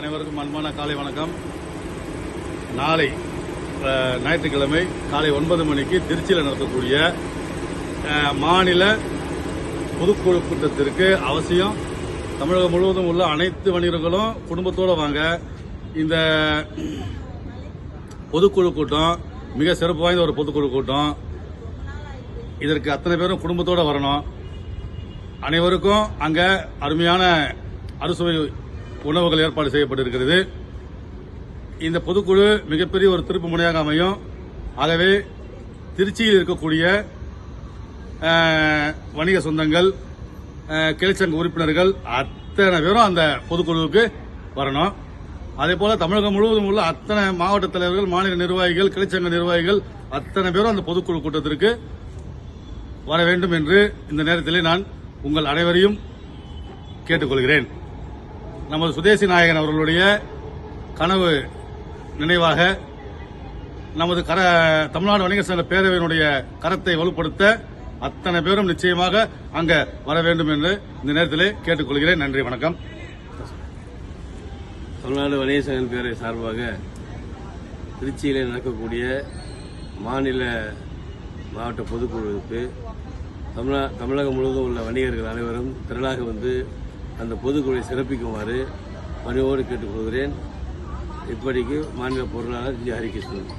அனைவருக்கும் அன்பான காலை வணக்கம். நாளை ஞாயிற்றுக்கிழமை காலை ஒன்பது மணிக்கு திருச்சியில் நடத்தக்கூடிய மாநில பொதுக்குழு கூட்டத்திற்கு அவசியம். தமிழகம் முழுவதும் உள்ள அனைத்து வணிகர்களும் குடும்பத்தோடு வாங்க. இந்த பொதுக்குழு கூட்டம் மிக சிறப்பு வாய்ந்த ஒரு பொதுக்குழு கூட்டம். இதற்கு அத்தனை பேரும் குடும்பத்தோடு வரணும். அனைவருக்கும் அங்க அருமையான அறுசுவை உணவுகள் ஏற்பாடு செய்யப்பட்டிருக்கிறது. இந்த பொதுக்குழு மிகப்பெரிய ஒரு திருப்பு முனையாக அமையும். ஆகவே திருச்சியில் இருக்கக்கூடிய வணிக சொந்தங்கள் கிளைச்சங்க உறுப்பினர்கள் அத்தனை பேரும் அந்த பொதுக்குழுவுக்கு வரணும். அதே போல தமிழகம் முழுவதும் உள்ள அத்தனை மாவட்ட தலைவர்கள் மாநில நிர்வாகிகள் கிளைச்சங்க நிர்வாகிகள் அத்தனை பேரும் அந்த பொதுக்குழு கூட்டத்திற்கு வர வேண்டும் என்று இந்த நேரத்தில் நான் உங்கள் அனைவரையும் கேட்டுக்கொள்கிறேன். நமது சுதேசி நாயகன் அவர்களுடைய கனவு நினைவாக நமது கர தமிழ்நாடு வணிகர் சங்க பேரவையினுடைய கரத்தை வலுப்படுத்த அத்தனை பேரும் நிச்சயமாக அங்க வர வேண்டும் என்று இந்த நேரத்தில் கேட்டுக்கொள்கிறேன். நன்றி வணக்கம். தமிழ்நாடு வணிக சங்க பேரவை சார்பாக திருச்சியில் நடக்கக்கூடிய மாநில மாவட்ட பொதுக்குழுவுக்கு தமிழக தமிழகம் முழுவதும் உள்ள வணிகர்கள் அனைவரும் திரளாக வந்து அந்த பொதுக்குழுவை சிறப்பிக்குமாறு பணிவோடு கேட்டுக்கொள்கிறேன். இப்படிக்கு மாநில பொருளாளர் ஜி ஹரிகிருஷ்ணன்